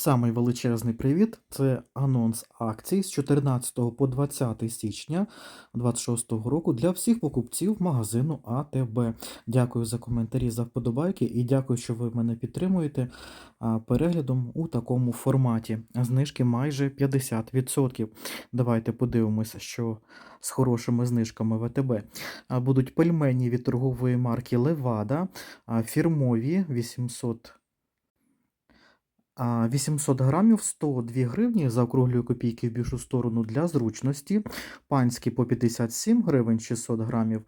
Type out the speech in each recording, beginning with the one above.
Самий величезний привіт! Це анонс акцій з 14 по 20 січня 2026 року для всіх покупців магазину АТБ. Дякую за коментарі, за вподобайки і дякую, що ви мене підтримуєте переглядом у такому форматі. Знижки майже 50%. Давайте подивимося, що з хорошими знижками АТБ. Будуть пельмені від торгової марки Левада, фірмові 800 а, 800 грамів 102 гривні, заокруглюю копійки в більшу сторону для зручності. Панські по 57 гривень 600 грамів.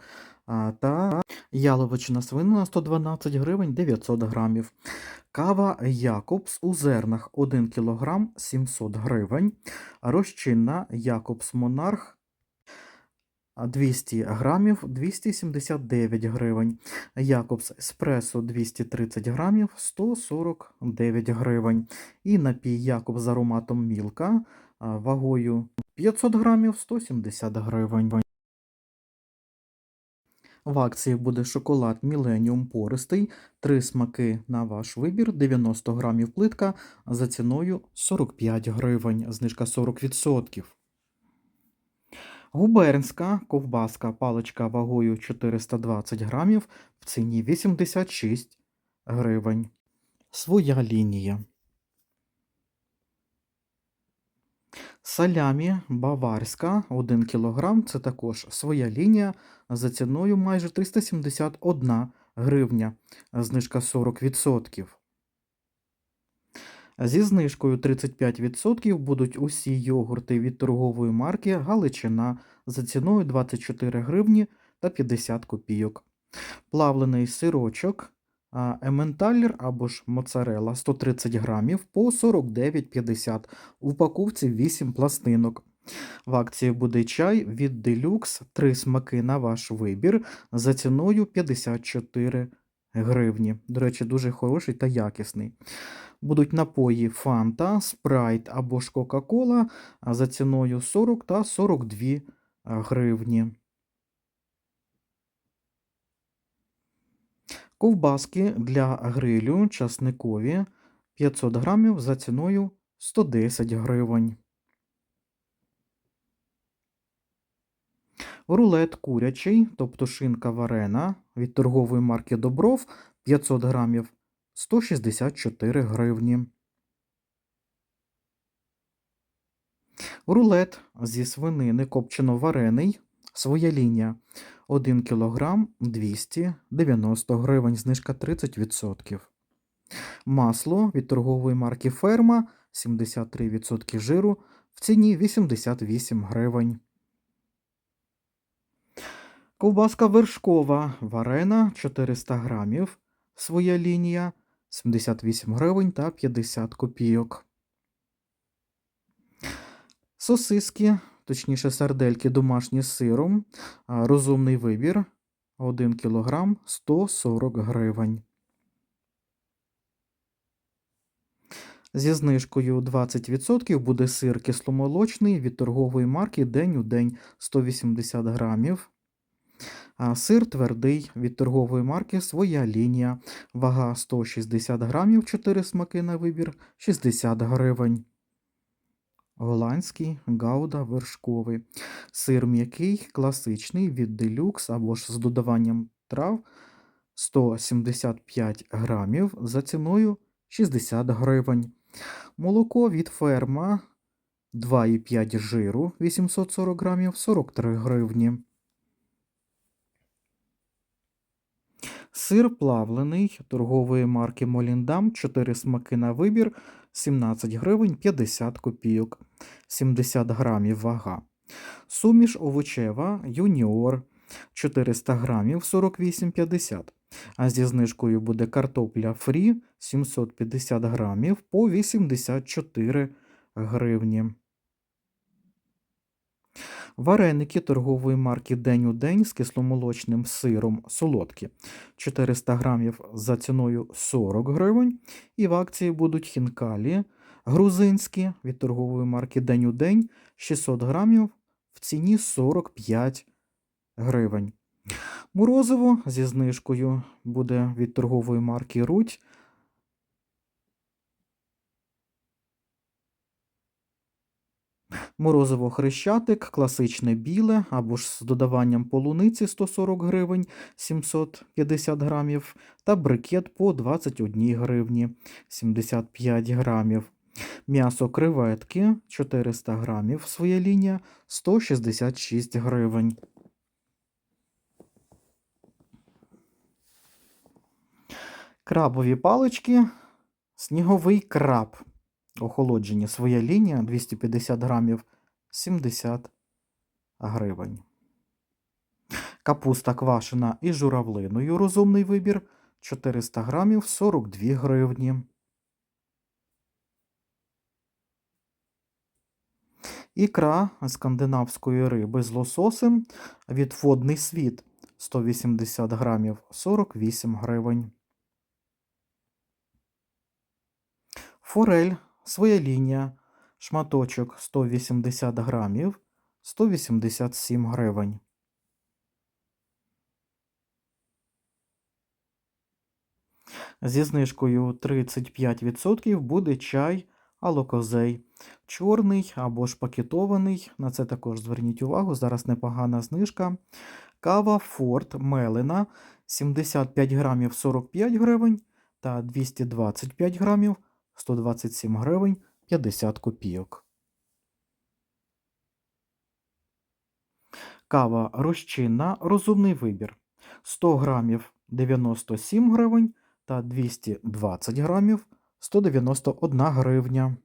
Та яловичина свинина 112 гривень 900 грамів. Кава Якобс у зернах 1 кг 700 гривень. Розчинна Якобс Монарх 200 грамів 279 гривень. Якобс Еспресо 230 грамів 149 гривень. І напій Якобс з ароматом Мілка вагою 500 грамів 170 гривень. В акції буде шоколад Міленіум пористий, три смаки на ваш вибір, 90 грамів плитка за ціною 45 гривень, знижка 40%. Губернська ковбаска паличка вагою 420 грамів в ціні 86 гривень. Своя лінія. Салямі баварська 1 кг. Це також своя лінія за ціною майже 371 гривня. Знижка 40%. Зі знижкою 35% будуть усі йогурти від торгової марки Галичина за ціною 24 гривні та 50 копійок. Плавлений сирочок а, Ементалер або ж моцарела 130 грамів по 49,50 у упаковці 8 пластинок. В акції буде чай від Deluxe, 3 смаки на ваш вибір за ціною 54 гривні. До речі, дуже хороший та якісний. Будуть напої Фанта, Спрайт або ж Кока-Кола за ціною 40 та 42 гривні. Ковбаски для грилю часникові 500 грамів за ціною 110 гривень. Рулет курячий, тобто шинка варена від торгової марки Добров 500 грамів 164 гривні. Рулет зі свинини копчено-варений. Своя лінія 1 кг 290 гривень, знижка 30%. Масло від торгової марки Ферма 73% жиру в ціні 88 гривень. Ковбаска вершкова варена 400 грамів. Своя лінія 78 гривень та 50 копійок. Сосиски, точніше сардельки домашні з сиром. Розумний вибір 1 кг 140 гривень. Зі знижкою 20% буде сир кисломолочний від торгової марки День у день 180 грамів. Сир твердий від торгової марки Своя лінія. Вага 160 грамів, 4 смаки на вибір 60 гривень. Голландський гауда вершковий. Сир м'який, класичний від делюкс або ж з додаванням трав 175 грамів за ціною 60 гривень. Молоко від ферма 2,5 жиру 840 грамів 43 гривні. Сир плавлений торгової марки Моліндам, 4 смаки на вибір, 17 гривень 50 копійок, 70 грамів вага. Суміш овочева Юніор 400 грамів 48,50. А зі знижкою буде картопля фрі 750 грамів по 84 гривні. Вареники торгової марки День у день з кисломолочним сиром солодкі 400 грамів за ціною 40 гривень. І в акції будуть хінкалі грузинські від торгової марки День у день 600 грамів в ціні 45 гривень. Морозиво зі знижкою буде від торгової марки Руть Морозиво хрещатик, класичне біле або ж з додаванням полуниці 140 гривень 750 грамів та брикет по 21 гривні 75 грамів. М'ясо креветки 400 грамів, своя лінія 166 гривень. Крабові палички, сніговий краб. Охолоджені своя лінія 250 грамів 70 гривень. Капуста квашена із журавлиною. Розумний вибір 400 грамів 42 гривні. Ікра скандинавської риби з лососем від водний світ 180 грамів 48 гривень. Форель своя лінія, шматочок 180 грамів 187 гривень. Зі знижкою 35% буде чай алокозей. Чорний або ж пакетований. На це також зверніть увагу. Зараз непогана знижка. Кава Форт Мелена 75 грамів 45 гривень та 225 грамів 127 гривень 50 копійок. Кава розчинна, розумний вибір. 100 грамів 97 гривень та 220 грамів 191 гривня.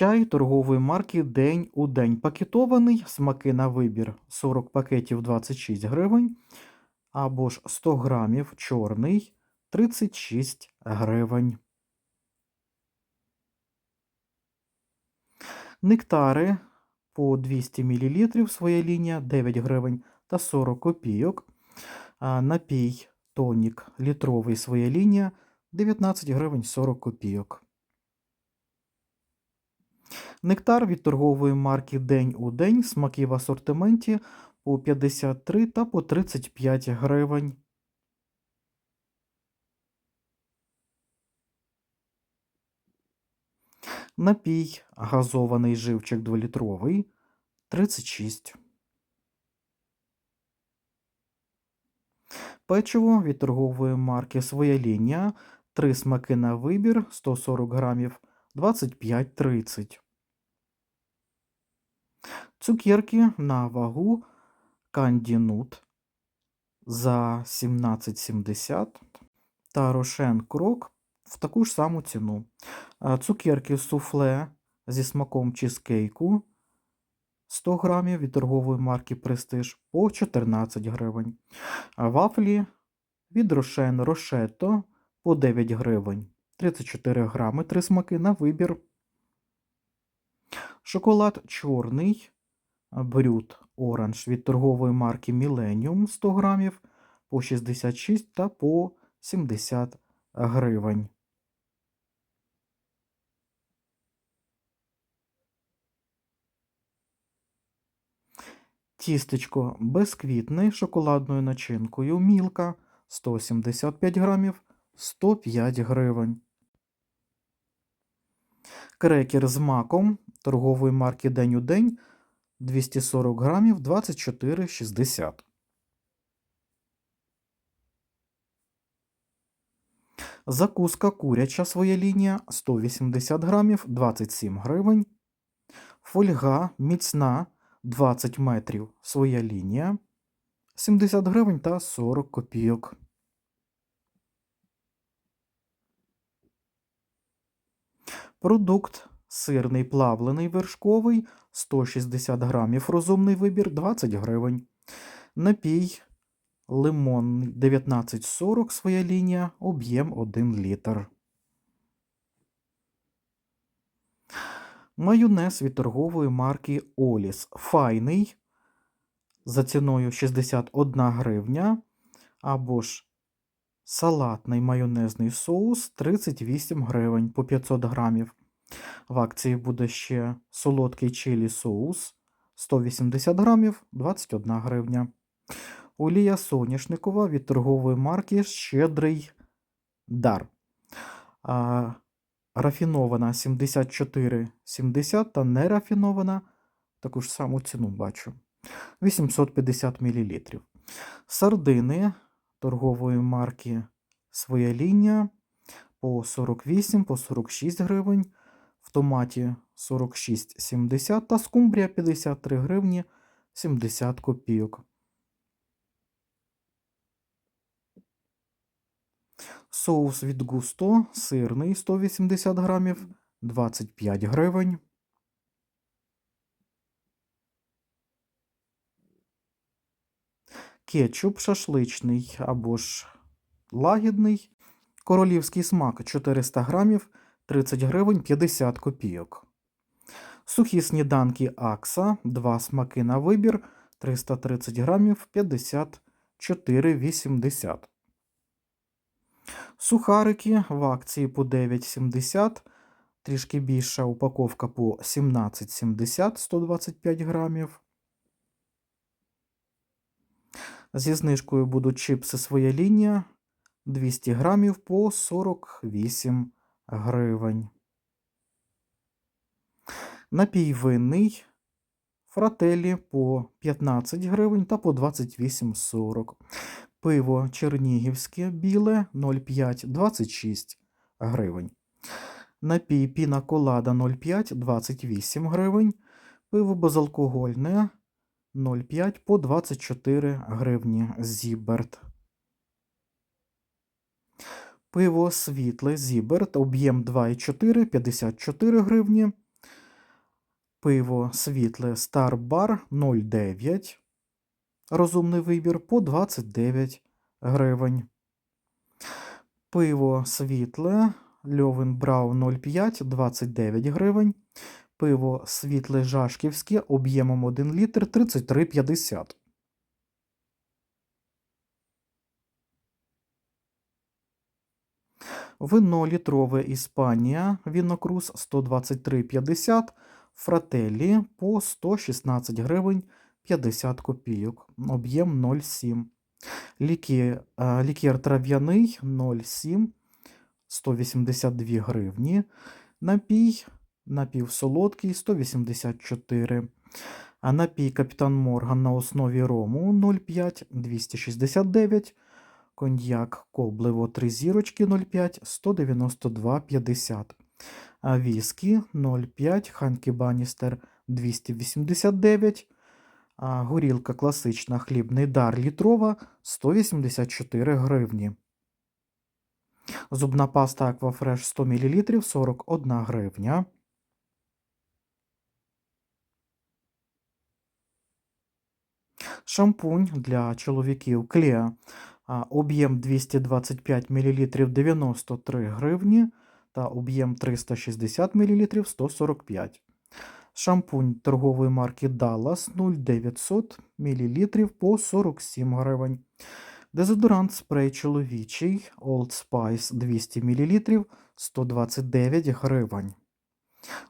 Чай торгової марки День у день пакетований, смаки на вибір 40 пакетів 26 гривень, або ж 100 грамів чорний 36 гривень. Нектари по 200 мл своя лінія 9 гривень та 40 копійок. Напій тонік літровий своя лінія 19 гривень 40 копійок. Нектар від торгової марки День у день, смаки в асортименті по 53 та по 35 гривень. Напій газований живчик 2-літровий 36. Печиво від торгової марки Своя лінія. Три смаки на вибір 140 грамів 25-30. Цукерки на вагу Кандінут за 17,70 та Рошен Крок в таку ж саму ціну. Цукерки суфле зі смаком чизкейку 100 грамів від торгової марки Престиж по 14 гривень. Вафлі від Рошен Рошето по 9 гривень. 34 грами, 3 смаки на вибір. Шоколад чорний брют оранж від торгової марки Millennium 100 грамів по 66 та по 70 гривень. Тістечко безквітне шоколадною начинкою мілка 175 грамів 105 гривень. Крекер з маком торгової марки День у день 240 грамів 24,60. Закуска куряча своя лінія 180 грамів 27 гривень. Фольга міцна 20 метрів своя лінія 70 гривень та 40 копійок. Продукт сирний плавлений вершковий 160 грамів. Розумний вибір 20 гривень. Напій лимонний 19,40 своя лінія, об'єм 1 літр. Майонез від торгової марки Оліс. Файний за ціною 61 гривня. Або ж салатний майонезний соус 38 гривень по 500 грамів. В акції буде ще солодкий чилі соус 180 грамів 21 гривня. Олія соняшникова від торгової марки Щедрий дар. А, рафінована 74,70 та нерафінована таку ж саму ціну бачу. 850 мл. Сардини торгової марки Своя лінія по 48, по 46 гривень. В томаті 46,70 та скумбрія 53 гривні 70 копійок. Соус від густо сирний 180 грамів 25 гривень. Кетчуп шашличний або ж лагідний. Королівський смак 400 грамів 30 гривень 50 копійок. Сухі сніданки Акса, два смаки на вибір 330 грамів 54,80. Сухарики в акції по 9,70. Трішки більша упаковка по 17,70 125 грамів. Зі знижкою будуть чипси своя лінія 200 грамів по 48 гривень. Напій винний фрателі по 15 гривень та по 28,40. Пиво чернігівське біле 0,5 26 гривень. Напій піна колада 0,5 28 гривень. Пиво безалкогольне 0,5 по 24 гривні Зіберт. Пиво світле Зіберт, об'єм 2,4 54 гривні. Пиво світле Старбар 0,9. Розумний вибір по 29 гривень. Пиво світле Льовен Браун 0,5 29 гривень. Пиво світле Жашківське об'ємом 1 літр 33,50. Вино літрове Іспанія Вінокрус 123,50, Фрателі по 116 гривень 50 копійок, об'єм 0,7. Лікі, а, лікер трав'яний 0,7, 182 гривні. Напій, напівсолодкий 184. А напій Капітан Морган на основі рому 0,5 269. Коньяк Коблево 3 зірочки 0,5 192,50. А віскі 0,5 Ханкі Баністер 289. А горілка класична хлібний дар літрова 184 гривні. Зубна паста Аквафреш 100 мл 41 гривня. Шампунь для чоловіків а, об'єм 225 мл 93 гривні та об'єм 360 мл 145 Шампунь торгової марки Dallas 0,900 мл по 47 гривень. Дезодорант спрей чоловічий Old Spice 200 мл 129 гривень.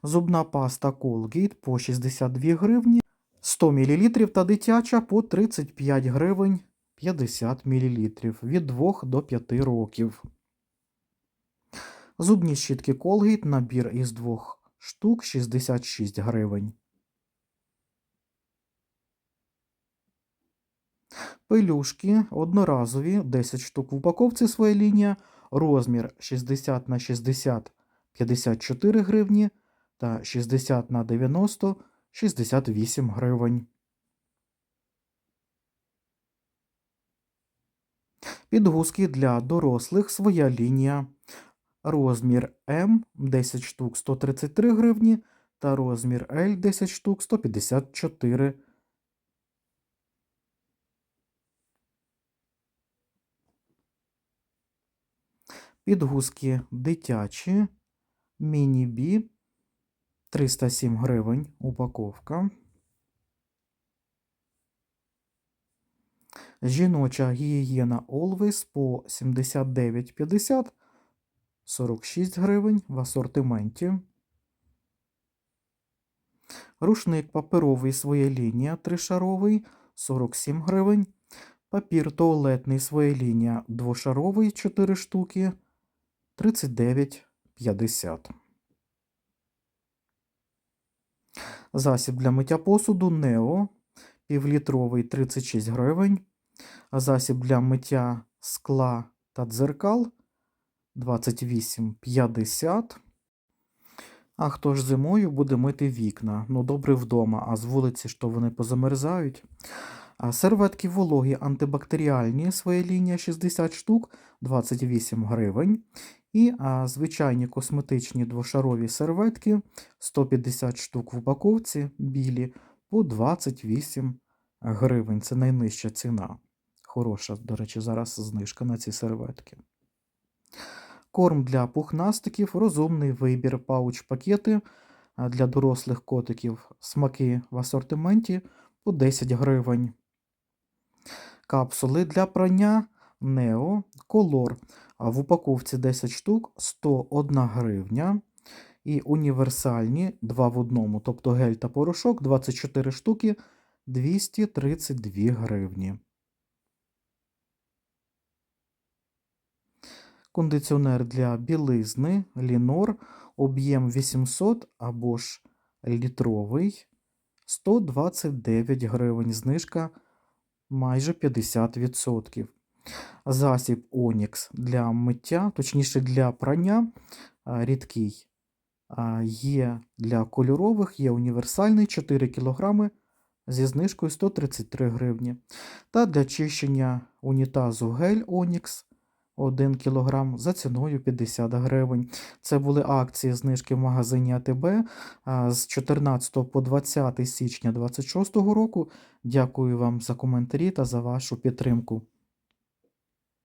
Зубна паста Colgate по 62 гривні 100 мл та дитяча по 35 гривень 50 мл від 2 до 5 років. Зубні щітки Colgate набір із двох штук 66 гривень. Пелюшки одноразові 10 штук в упаковці своя лінія, розмір 60 на 60 54 гривні та 60 на 90 68 гривень. Підгузки для дорослих своя лінія. Розмір М 10 штук 133 гривні та розмір L 10 штук 154 Підгузки дитячі, міні-бі 307 гривень упаковка. Жіноча гігієна Always по 79,50 46 гривень в асортименті. Рушник паперовий своя лінія тришаровий 47 гривень. Папір туалетний своя лінія двошаровий 4 штуки 39,50. Засіб для миття посуду Нео півлітровий 36 гривень. Засіб для миття скла та дзеркал 28,50. А хто ж зимою буде мити вікна? Ну, добре вдома, а з вулиці то вони позамерзають. А серветки вологі антибактеріальні, своя лінія 60 штук, 28 гривень. І а, звичайні косметичні двошарові серветки 150 штук в упаковці, білі, по 28 гривень. Це найнижча ціна. Хороша, до речі, зараз знижка на ці серветки. Корм для пухнастиків, розумний вибір пауч-пакети для дорослих котиків, смаки в асортименті по 10 гривень. Капсули для прання Нео Колор в упаковці 10 штук 101 гривня. І універсальні 2 в одному, тобто гель та порошок 24 штуки 232 гривні. Кондиціонер для білизни Лінор, об'єм 800 або ж літровий 129 гривень. Знижка майже 50%. Засіб Онікс для миття, точніше для прання рідкий. Є для кольорових, є універсальний 4 кг зі знижкою 133 гривні. Та для чищення унітазу гель Онікс 1 кг за ціною 50 гривень. Це були акції знижки в магазині АТБ з 14 по 20 січня 2026 року. Дякую вам за коментарі та за вашу підтримку.